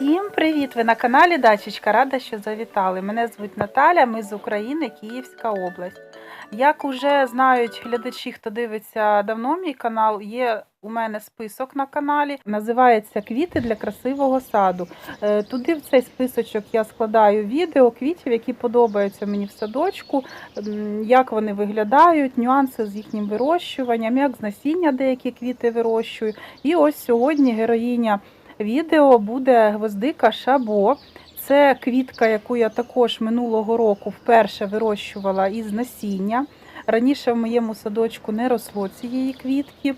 Всім привіт! Ви на каналі Дачечка. Рада, що завітали. Мене звуть Наталя, ми з України, Київська область. Як уже знають глядачі, хто дивиться давно мій канал, є у мене список на каналі. Називається Квіти для красивого саду. Е, Туди в цей списочок я складаю відео квітів, які подобаються мені в садочку, як вони виглядають, нюанси з їхнім вирощуванням, як з насіння деякі квіти вирощую. І ось сьогодні героїня відео буде гвоздика шабо. Це квітка, яку я також минулого року вперше вирощувала із насіння. Раніше в моєму садочку не росло цієї квітки.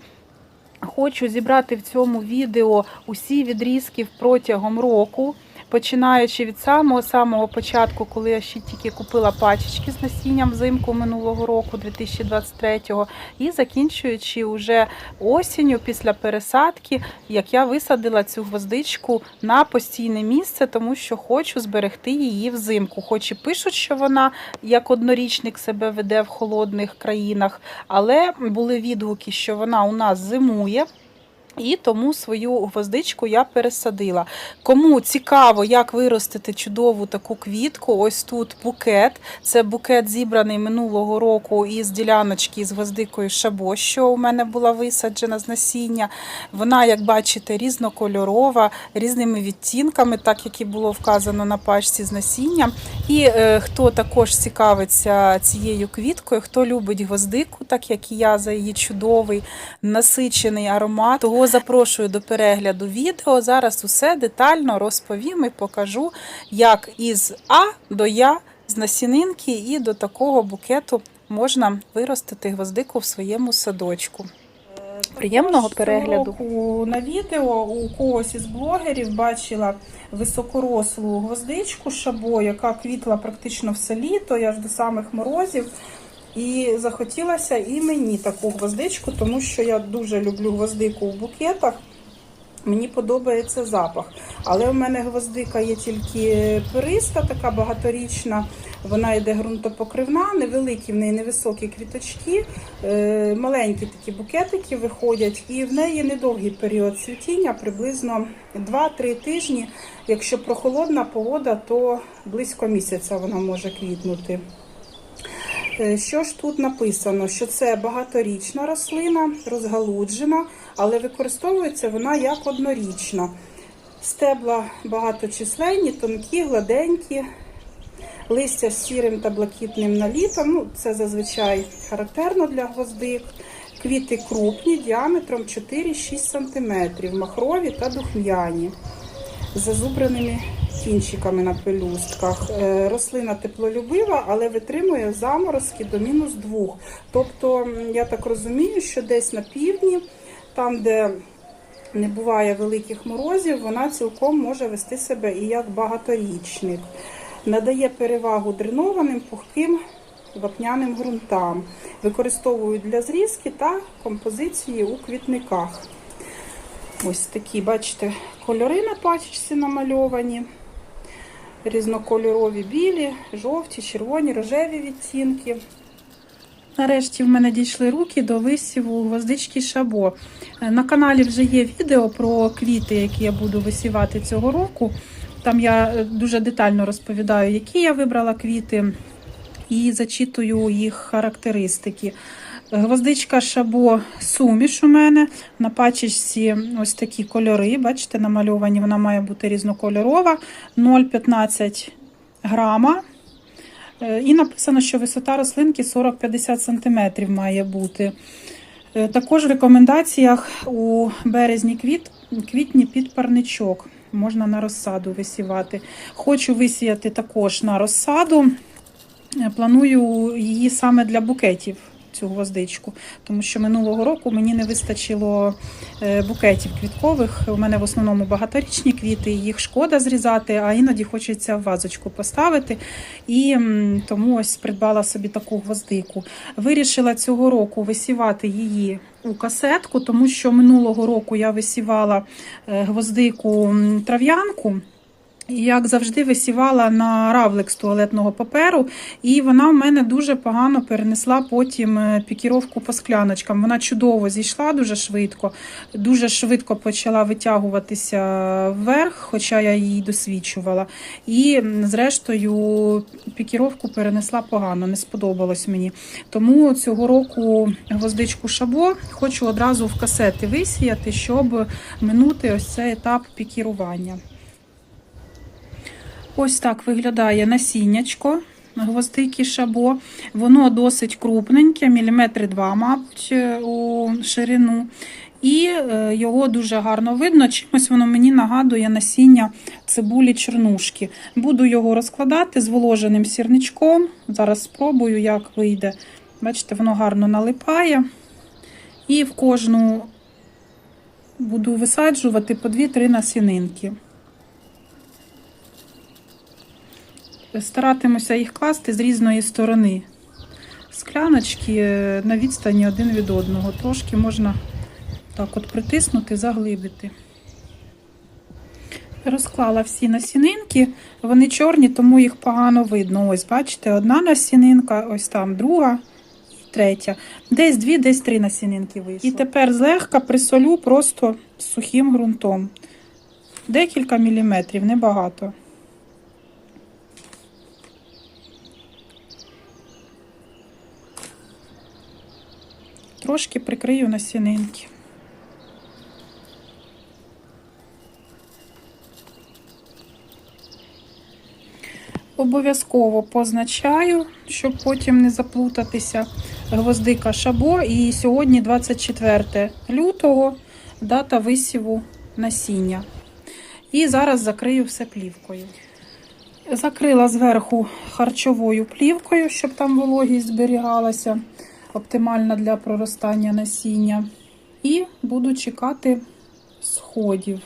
Хочу зібрати в цьому відео усі відрізки протягом року, починаючи від самого самого початку, коли я ще тільки купила пачечки з насінням взимку минулого року, 2023-го, і закінчуючи уже осінню після пересадки, як я висадила цю гвоздичку на постійне місце, тому що хочу зберегти її взимку. Хоч і пишуть, що вона як однорічник себе веде в холодних країнах, але були відгуки, що вона у нас зимує. І тому свою гвоздичку я пересадила. Кому цікаво, як виростити чудову таку квітку, ось тут букет. Це букет зібраний минулого року із діляночки з гвоздикою шабо, що у мене була висаджена з насіння. Вона, як бачите, різнокольорова, різними відтінками, так як і було вказано на пачці з насінням. І е, хто також цікавиться цією квіткою, хто любить гвоздику, так як і я за її чудовий насичений аромат, того запрошую до перегляду відео. Зараз усе детально розповім і покажу, як із А до Я з насінинки і до такого букету можна виростити гвоздику в своєму садочку. Приємного перегляду. На відео у когось із блогерів бачила високорослу гвоздичку шабо, яка квітла практично все літо, аж до самих морозів. І захотілося і мені таку гвоздичку, тому що я дуже люблю гвоздику в букетах. Мені подобається запах. Але в мене гвоздика є тільки периста, така багаторічна. Вона йде ґрунтопокривна, невеликі в неї невисокі квіточки, е, маленькі такі букетики виходять, і в неї недовгий період цвітіння, приблизно 2-3 тижні. Якщо прохолодна погода, то близько місяця вона може квітнути. Е, Що ж тут написано? Що це багаторічна рослина, розгалуджена, але використовується вона як однорічна. Стебла багаточисленні, тонкі, гладенькі, листя з сірим та блакитним налітом. Ну, це зазвичай характерно для гвоздик. Квіти крупні, діаметром 4-6 см, махрові та духм'яні, з зазубраними кінчиками на пелюстках. Е, Рослина теплолюбива, але витримує заморозки до мінус 2. Тобто, я так розумію, що десь на півдні, там, де не буває великих морозів, вона цілком може вести себе і як багаторічник. Надає перевагу дренованим, пухким вапняним ґрунтам. Використовують для зрізки та композиції у квітниках. Ось такі, бачите, кольори на пачечці намальовані. Різнокольорові білі, жовті, червоні, рожеві відтінки. Нарешті в мене дійшли руки до висіву гвоздички шабо. На каналі вже є відео про квіти, які я буду висівати цього року. Там я е, дуже детально розповідаю, які я вибрала квіти, і зачитую їх характеристики. Гвоздичка шабо суміш у мене. На пачечці ось такі кольори. Бачите, намальовані, вона має бути різнокольорова, 0,15 грама. Е, І написано, що висота рослинки 40-50 см має бути. Е, Також в рекомендаціях у березні квіт, квітні під парничок. Можна на розсаду висівати. Хочу висіяти також на розсаду. Е, Планую її саме для букетів. Цю гвоздичку, тому що минулого року мені не вистачило е, букетів квіткових. У мене в основному багаторічні квіти, їх шкода зрізати, а іноді хочеться в вазочку поставити. І тому ось придбала собі таку гвоздику. Вирішила цього року висівати її у касетку, тому що минулого року я висівала е, гвоздику трав'янку. Як завжди, висівала на равлик з туалетного паперу, і вона в мене дуже погано перенесла потім е, пікіровку по скляночкам. Вона чудово зійшла дуже швидко, дуже швидко почала витягуватися вверх, хоча я її досвідчувала. І, зрештою, пікіровку перенесла погано, не сподобалось мені. Тому цього року гвоздичку шабо хочу одразу в касети висіяти, щоб минути ось цей етап пікірування. Ось так виглядає насіннячко гвоздики шабо. Воно досить крупненьке, міліметри два, мабуть, е, у ширину. І е, його дуже гарно видно. Чимось воно мені нагадує насіння цибулі чорнушки. Буду його розкладати зволоженим сірничком. Зараз спробую, як вийде. Бачите, воно гарно налипає. І в кожну буду висаджувати по 2-3 насінинки. Старатимуся їх класти з різної сторони. Скляночки е, на відстані один від одного. Трошки можна так от притиснути, заглибити. Розклала всі насінинки, вони чорні, тому їх погано видно. Ось, бачите, одна насінинка, ось там друга і третя. Десь дві, десь три насінинки вийшло. І тепер злегка присолю просто сухим ґрунтом. Декілька міліметрів, небагато. Трошки прикрию насінинки. Обов'язково позначаю, щоб потім не заплутатися. Гвоздика шабо. І сьогодні 24 лютого, дата висіву насіння. І зараз закрию все плівкою. Закрила зверху харчовою плівкою, щоб там вологість зберігалася оптимальна для проростання насіння. І буду чекати сходів.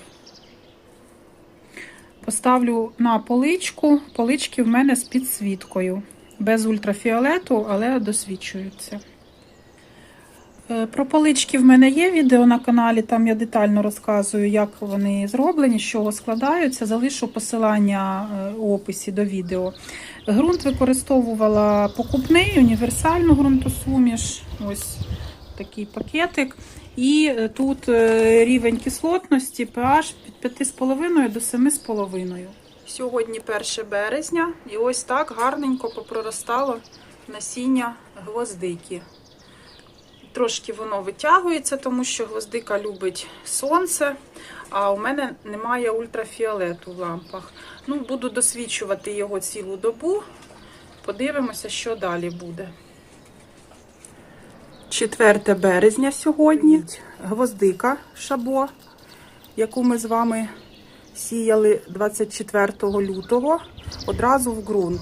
Поставлю на поличку. Полички в мене з підсвіткою. Без ультрафіолету, але досвідчуються. Е, Про полички в мене є відео на каналі, там я детально розказую, як вони зроблені, з чого складаються. Залишу посилання е, у описі до відео. Грунт використовувала покупний, універсальну ґрунтосуміш. Ось такий пакетик. І е, тут рівень кислотності pH від 5,5 до 7,5. Сьогодні 1 березня, і ось так гарненько попроростало насіння гвоздики. Трошки воно витягується, тому що гвоздика любить сонце, а у мене немає ультрафіолету в лампах. Ну, буду досвідчувати його цілу добу. Подивимося, що далі буде. 4 березня сьогодні. Гвоздика шабо, яку ми з вами сіяли 24 лютого, одразу в ґрунт.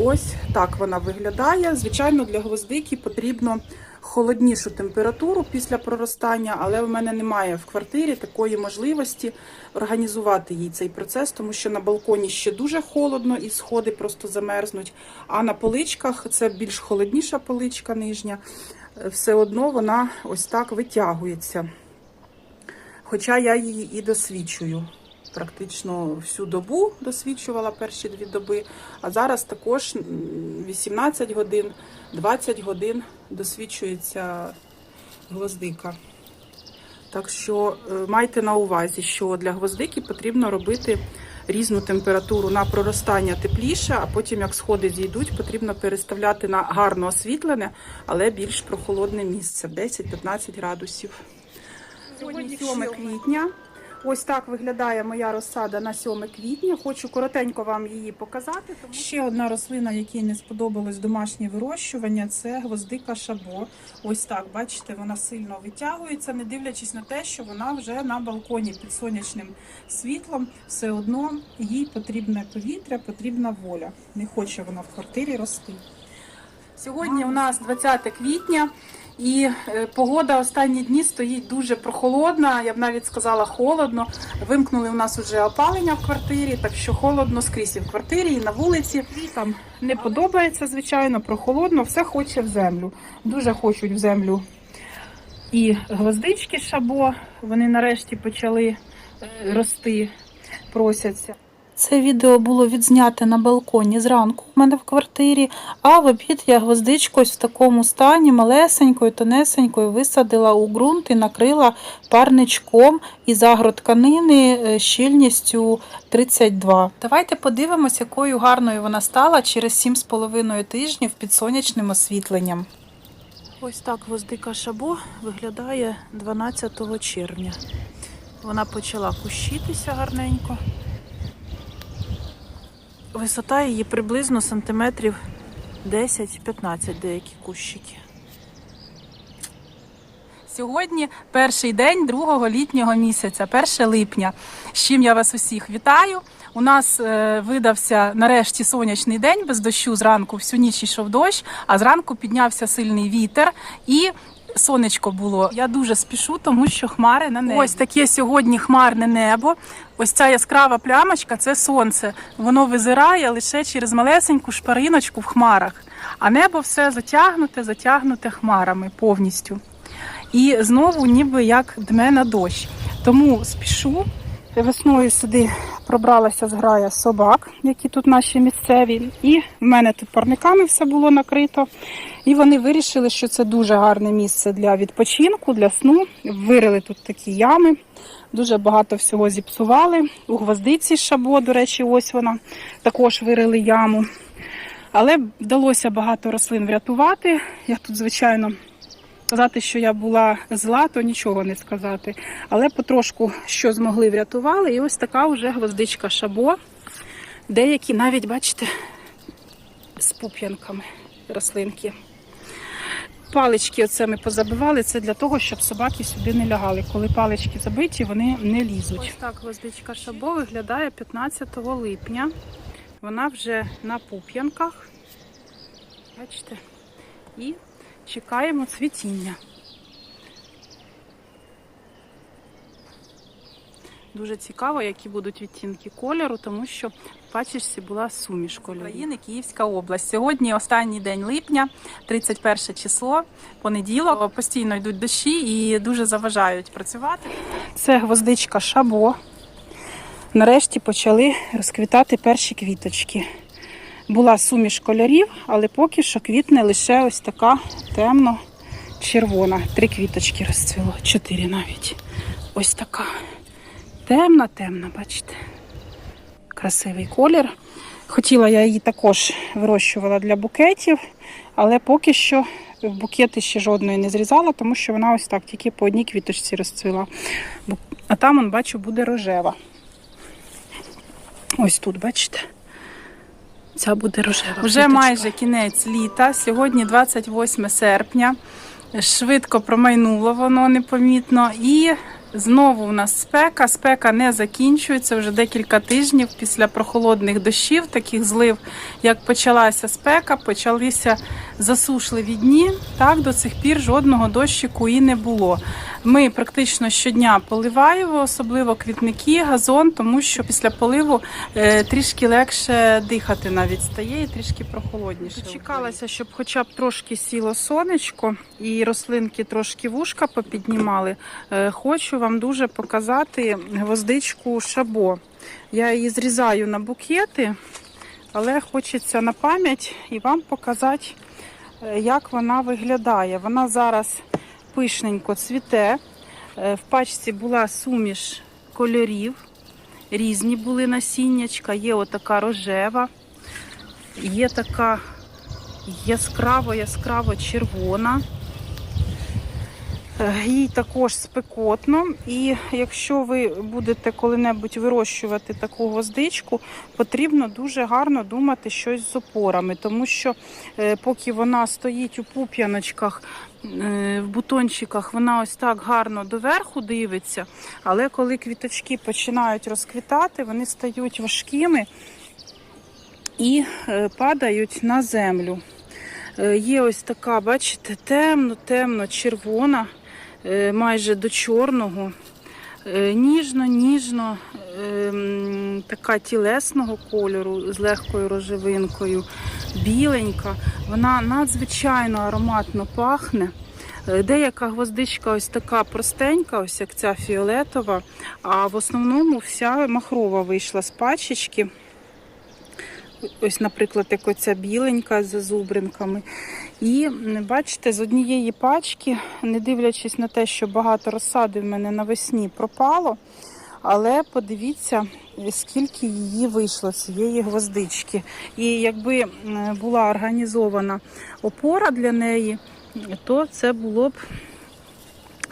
Ось так вона виглядає. Звичайно, для гвоздики потрібно холоднішу температуру після проростання, але в мене немає в квартирі такої можливості організувати їй цей процес, тому що на балконі ще дуже холодно і сходи просто замерзнуть. А на поличках це більш холодніша поличка нижня, все одно вона ось так витягується. Хоча я її і досвідчую. Практично всю добу досвідчувала перші дві доби, а зараз також 18 годин, 20 годин досвідчується гвоздика. Так що е, майте на увазі, що для гвоздики потрібно робити різну температуру на проростання тепліше, а потім, як сходи зійдуть, потрібно переставляти на гарно освітлене, але більш прохолодне місце 10-15 градусів. Сьогодні 7 квітня. Ось так виглядає моя розсада на 7 квітня. Хочу коротенько вам її показати. Тому... Ще одна рослина, якій не сподобалось домашнє вирощування, це гвоздика шабо. Ось так, бачите, вона сильно витягується, не дивлячись на те, що вона вже на балконі під сонячним світлом. Все одно їй потрібне повітря, потрібна воля. Не хоче вона в квартирі рости. Сьогодні у нас 20 квітня. І е, погода останні дні стоїть дуже прохолодна, я б навіть сказала холодно. Вимкнули у нас вже опалення в квартирі, так що холодно скрізь і в квартирі, і на вулиці. Там не подобається, звичайно, прохолодно, все хоче в землю. Дуже хочуть в землю і гвоздички шабо. Вони нарешті почали е, рости. просяться. Це відео було відзняте на балконі зранку у мене в квартирі, а в обід я гвоздичку в такому стані малесенькою, тонесенькою висадила у ґрунт і накрила парничком із агротканини е, щільністю 32. Давайте подивимось, якою гарною вона стала через 7,5 тижнів під сонячним освітленням. Ось так гвоздика шабо виглядає 12 червня. Вона почала кущитися гарненько. Висота її приблизно сантиметрів 10-15 деякі кущики. Сьогодні перший день другого літнього місяця, 1 липня. З чим я вас усіх вітаю. У нас е, видався нарешті сонячний день без дощу. Зранку всю ніч йшов дощ, а зранку піднявся сильний вітер і. Сонечко було. Я дуже спішу, тому що хмари на небі. Ось таке сьогодні хмарне небо. Ось ця яскрава плямочка це сонце. Воно визирає лише через малесеньку шпариночку в хмарах. А небо все затягнуте, затягнуте хмарами повністю. І знову ніби як дме на дощ. Тому спішу. Весною сюди пробралася зграя собак, які тут наші місцеві. І в мене тут парниками все було накрито. І вони вирішили, що це дуже гарне місце для відпочинку, для сну. Вирили тут такі ями. Дуже багато всього зіпсували. У гвоздиці шабо, до речі, ось вона. Також вирили яму. Але вдалося багато рослин врятувати. Я тут, звичайно, сказати, що я була зла, то нічого не сказати. Але потрошку що змогли врятували. І ось така вже гвоздичка шабо. Деякі навіть, бачите, з пуп'янками рослинки. Палички оце ми позабивали, це для того, щоб собаки сюди не лягали. Коли палички забиті, вони не лізуть. Ось так гвоздичка шабо виглядає 15 липня. Вона вже на пуп'янках. Бачите? І чекаємо цвітіння. Дуже цікаво, які будуть відтінки кольору, тому що в пачечці була суміш кольорів. України, Київська область. Сьогодні останній день липня, 31 число, понеділок. Постійно йдуть дощі і дуже заважають працювати. Це гвоздичка шабо. Нарешті почали розквітати перші квіточки. Була суміш кольорів, але поки що квітне лише ось така темно-червона. Три квіточки розцвіло, чотири навіть. Ось така. Темна, темна, бачите. Красивий колір. Хотіла я її також вирощувала для букетів, але поки що букети ще жодної не зрізала, тому що вона ось так тільки по одній квіточці розцвіла. А там, он, бачу, буде рожева. Ось тут, бачите. Ця буде рожева. Вже квіточка. майже кінець літа. Сьогодні 28 серпня. Швидко промайнуло воно непомітно. І знову у нас спека. Спека не закінчується вже декілька тижнів після прохолодних дощів, таких злив. Як почалася спека, почалися засушливі дні. Так до цих пір жодного дощику і не було. Ми практично щодня поливаємо, особливо квітники, газон, тому що після поливу е, трішки легше дихати навіть стає і трішки прохолодніше. Чекалася, щоб хоча б трошки сіло сонечко і рослинки трошки вушка попіднімали. Е, Вам дуже показати гвоздичку шабо. Я її зрізаю на букети, але хочеться на пам'ять і вам показати, е, як вона виглядає. Вона зараз пишненько цвіте. Е, В пачці була суміш кольорів. Різні були насіннячка. Є отака рожева, є така яскраво-яскраво червона. Е, Їй також спекотно, і якщо ви будете коли-небудь вирощувати таку гвоздичку, потрібно дуже гарно думати щось з опорами, тому що е, поки вона стоїть у пуп'яночках, е, в бутончиках, вона ось так гарно доверху дивиться, але коли квіточки починають розквітати, вони стають важкими і падають на землю. Є ось така, бачите, темно, темно, червона, майже до чорного. Е, Ніжно, ніжно, ем, така тілесного кольору з легкою рожевинкою, біленька. Вона надзвичайно ароматно пахне. Е, Деяка гвоздичка ось така простенька, ось як ця фіолетова, а в основному вся махрова вийшла з пачечки. Ось, наприклад, як оця біленька з зазубринками. І бачите, з однієї пачки, не дивлячись на те, що багато розсади в мене навесні пропало, але подивіться, скільки її вийшло цієї гвоздички. І якби була організована опора для неї, то це було б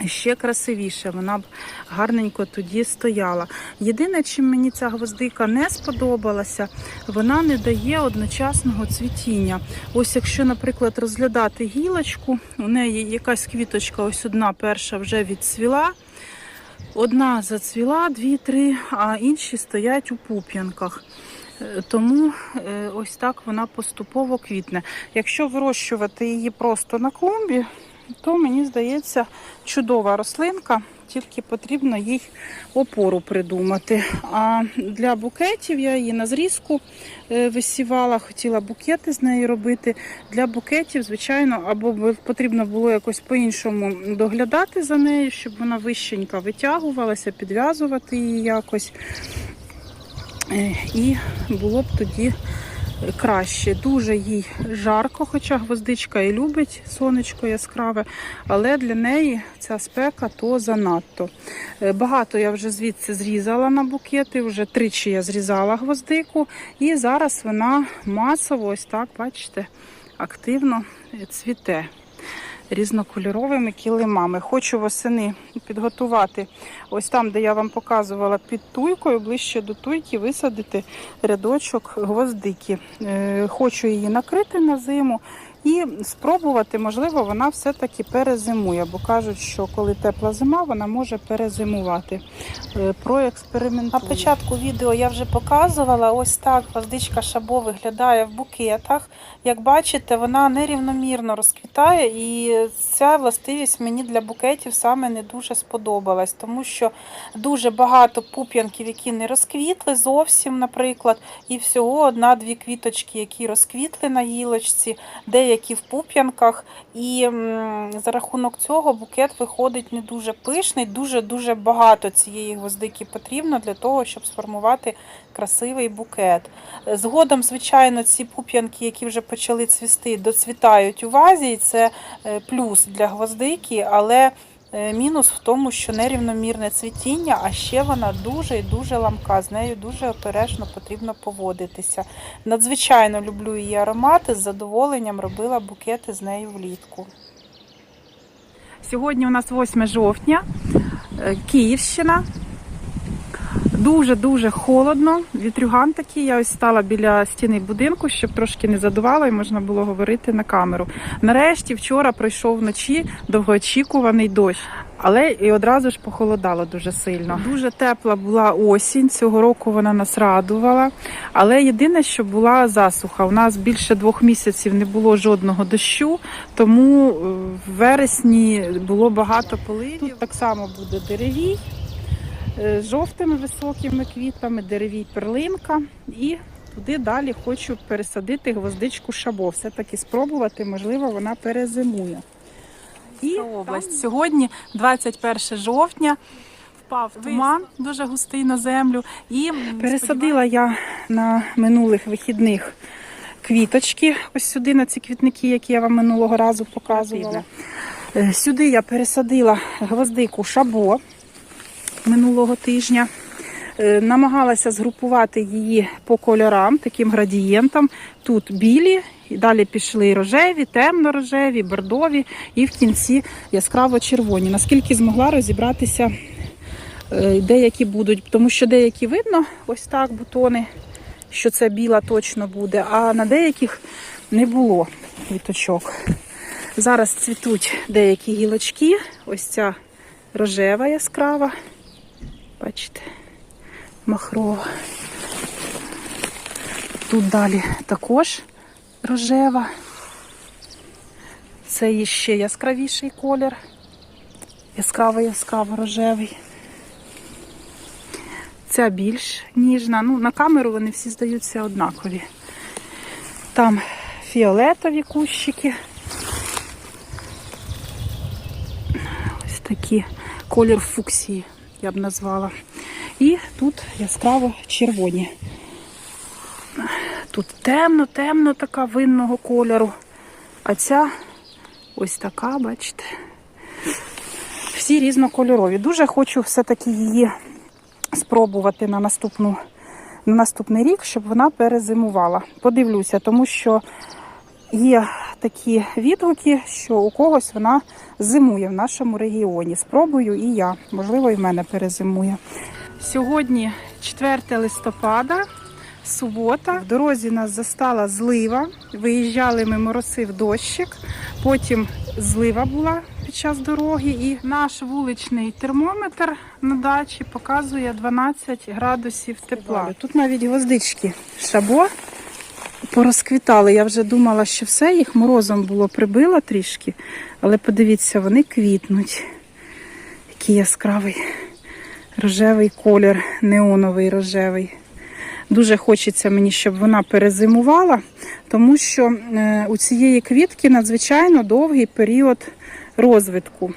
ще красивіше. Вона б гарненько тоді стояла. Єдине, чим мені ця гвоздика не сподобалася, вона не дає одночасного цвітіння. Ось якщо, наприклад, розглядати гілочку, у неї якась квіточка, ось одна перша вже відцвіла. Одна зацвіла, дві-три, а інші стоять у пуп'янках. Е, Тому е, ось так вона поступово квітне. Якщо вирощувати її просто на клумбі, то мені здається чудова рослинка, тільки потрібно їй опору придумати. А для букетів я її на зрізку е, висівала, хотіла букети з неї робити. Для букетів, звичайно, або потрібно було якось по-іншому доглядати за нею, щоб вона вищенька витягувалася, підв'язувати її якось. Е, І було б тоді краще. Дуже їй жарко, хоча гвоздичка і любить сонечко яскраве, але для неї ця спека то занадто. Е, Багато я вже звідси зрізала на букети, вже тричі я зрізала гвоздику, і зараз вона масово, ось так, бачите, активно е, цвіте. Різнокольоровими килимами. Хочу восени підготувати ось там, де я вам показувала під туйкою, ближче до туйки висадити рядочок гвоздики. Е, Хочу її накрити на зиму і спробувати, можливо, вона все-таки перезимує, бо кажуть, що коли тепла зима, вона може перезимувати. Е, Проекспериментую. На початку відео я вже показувала, ось так гвоздичка шабо виглядає в букетах. Як бачите, вона нерівномірно розквітає, і ця властивість мені для букетів саме не дуже сподобалась, тому що дуже багато пуп'янків, які не розквітли зовсім, наприклад, і всього одна-дві квіточки, які розквітли на гілочці, деякі в пуп'янках. І за рахунок цього букет виходить не дуже пишний, дуже-дуже багато цієї гвоздики потрібно для того, щоб сформувати красивий букет. Згодом, звичайно, ці пуп'янки, які вже почали цвісти, доцвітають у вазі, і це е, плюс для гвоздики, але мінус в тому, що нерівномірне цвітіння, а ще вона дуже і дуже ламка. З нею дуже обережно потрібно поводитися. Надзвичайно люблю її аромати, з задоволенням робила букети з нею влітку. Сьогодні у нас 8 жовтня, е, Київщина. Дуже-дуже холодно. Вітрюган такий. Я ось стала біля стіни будинку, щоб трошки не задувало і можна було говорити на камеру. Нарешті вчора пройшов вночі довгоочікуваний дощ. Але і одразу ж похолодало дуже сильно. Дуже тепла була осінь. Цього року вона нас радувала. Але єдине, що була засуха. У нас більше двох місяців не було жодного дощу, тому е, в вересні було багато поливів. Тут так само буде деревій з жовтими високими квітами, деревій перлинка. І туди далі хочу пересадити гвоздичку шабо. Все-таки спробувати, можливо, вона перезимує. І область. Сьогодні 21 жовтня. Впав туман дуже густий на землю. І пересадила я на минулих вихідних квіточки. Ось сюди на ці квітники, які я вам минулого разу показувала. Е, Сюди я пересадила гвоздику шабо минулого тижня. Е, Намагалася згрупувати її по кольорам, таким градієнтам. Тут білі, і далі пішли рожеві, темно-рожеві, бордові і в кінці яскраво червоні. Наскільки змогла розібратися, е, деякі будуть, тому що деякі видно, ось так бутони, що це біла точно буде, а на деяких не було квіточок. Зараз цвітуть деякі гілочки, ось ця рожева яскрава. Бачите, махрова. Тут далі також рожева. Це є ще яскравіший колір. Яскраво яскраво рожевий. Ця більш ніжна. Ну, на камеру вони всі здаються однакові. Там фіолетові кущики. Ось такі колір фуксії, я б назвала. І тут яскраво червоні. Тут темно, темно така винного кольору. А ця ось така, бачите. Всі різнокольорові. Дуже хочу все-таки її спробувати на наступну на наступний рік, щоб вона перезимувала. Подивлюся, тому що є такі відгуки, що у когось вона зимує в нашому регіоні. Спробую і я, можливо, і в мене перезимує. Сьогодні 4 листопада, субота. В дорозі нас застала злива. Виїжджали ми моросив дощик, потім злива була під час дороги, і наш вуличний термометр на дачі показує 12 градусів тепла. Тут навіть гвоздички шабо порозквітали. Я вже думала, що все їх морозом було прибило трішки, але подивіться, вони квітнуть. Який яскравий рожевий колір, неоновий рожевий. Дуже хочеться мені, щоб вона перезимувала, тому що е, у цієї квітки надзвичайно довгий період розвитку.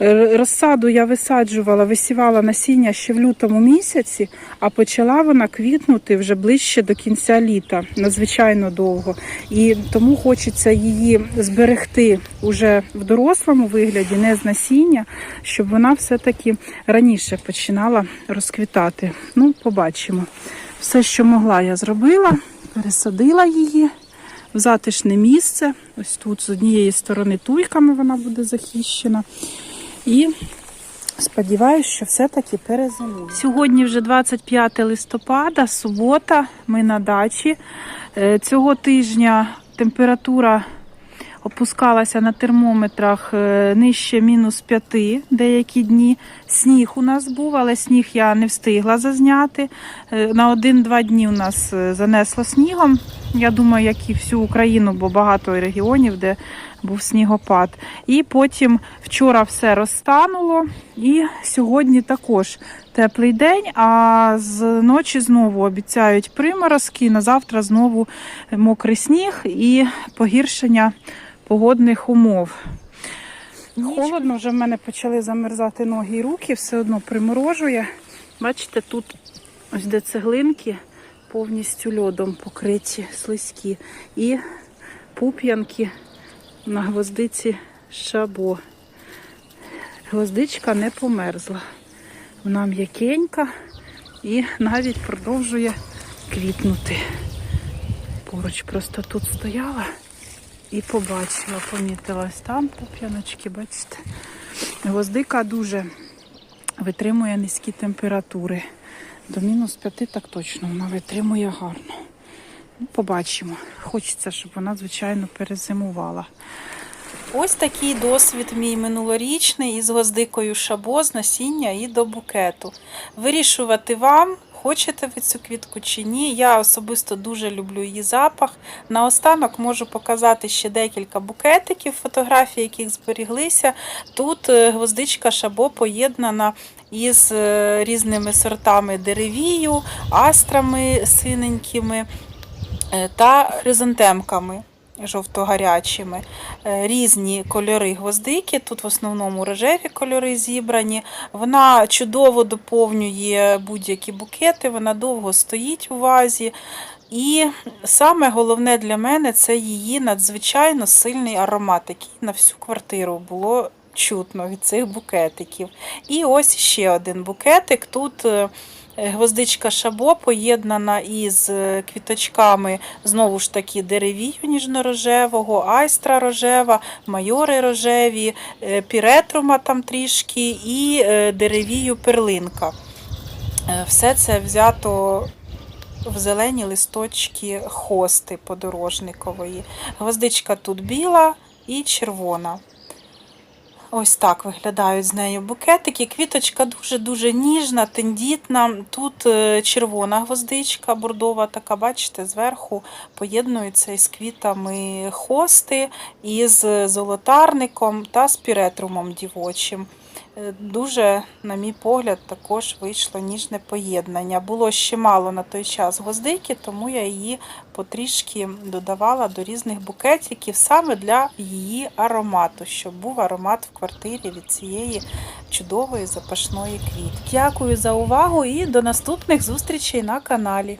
Е, Розсаду я висаджувала, висівала насіння ще в лютому місяці, а почала вона квітнути вже ближче до кінця літа, надзвичайно довго. І тому хочеться її зберегти уже в дорослому вигляді, не з насіння, щоб вона все-таки раніше починала розквітати. Ну, побачимо. Все, що могла, я зробила, пересадила її в затишне місце. Ось тут з однієї сторони туйками вона буде захищена. І сподіваюся, що все-таки перезимує. Сьогодні вже 25 листопада, субота. Ми на дачі. Е, Цього тижня температура опускалася на термометрах е, нижче мінус 5 деякі дні. Сніг у нас був, але сніг я не встигла зазняти. Е, На один-два дні у нас занесло снігом. Я думаю, як і всю Україну, бо багато регіонів, де був снігопад. І потім вчора все розтануло, і сьогодні також теплий день. А з ночі знову обіцяють приморозки. На завтра знову мокрий сніг і погіршення погодних умов. Холодно, вже в мене почали замерзати ноги і руки, все одно приморожує. Бачите, тут ось де цеглинки повністю льодом покриті, слизькі. І пуп'янки на гвоздиці шабо. Гвоздичка не померзла. Вона м'якенька і навіть продовжує квітнути. Поруч просто тут стояла і побачила, помітила ось там пуп'яночки, бачите. Гвоздика дуже витримує низькі температури. До мінус 5 так точно вона витримує гарно. Побачимо. Хочеться, щоб вона, звичайно, перезимувала. Ось такий досвід мій минулорічний із гвоздикою шабо з насіння і до букету. Вирішувати вам, хочете ви цю квітку чи ні. Я особисто дуже люблю її запах. Наостанок можу показати ще декілька букетиків, фотографій, яких зберіглися. Тут е, гвоздичка шабо поєднана із е, різними сортами деревію, астрами синенькими та хризантемками жовто-гарячими. Е, Різні кольори гвоздики. Тут в основному рожеві кольори зібрані. Вона чудово доповнює будь-які букети, вона довго стоїть у вазі. І саме головне для мене це її надзвичайно сильний аромат, який на всю квартиру було чутно від цих букетиків. І ось ще один букетик. Тут е, гвоздичка шабо поєднана із е, квіточками знову ж таки деревію ніжно-рожевого, айстра рожева, майори рожеві, е, піретрума там трішки і е, деревію перлинка. Е, Все це взято в зелені листочки хости подорожникової. Гвоздичка тут біла і червона. Ось так виглядають з нею букетики. Квіточка дуже-дуже ніжна, тендітна. Тут е, червона гвоздичка, бордова така, бачите, зверху поєднується із квітами хости, із золотарником та з піретрумом дівочим. Е, Дуже, на мій погляд, також вийшло ніжне поєднання. Було ще мало на той час гвоздики, тому я її потрішки додавала до різних букетиків саме для її аромату, щоб був аромат в квартирі від цієї чудової запашної квітки. Дякую за увагу і до наступних зустрічей на каналі.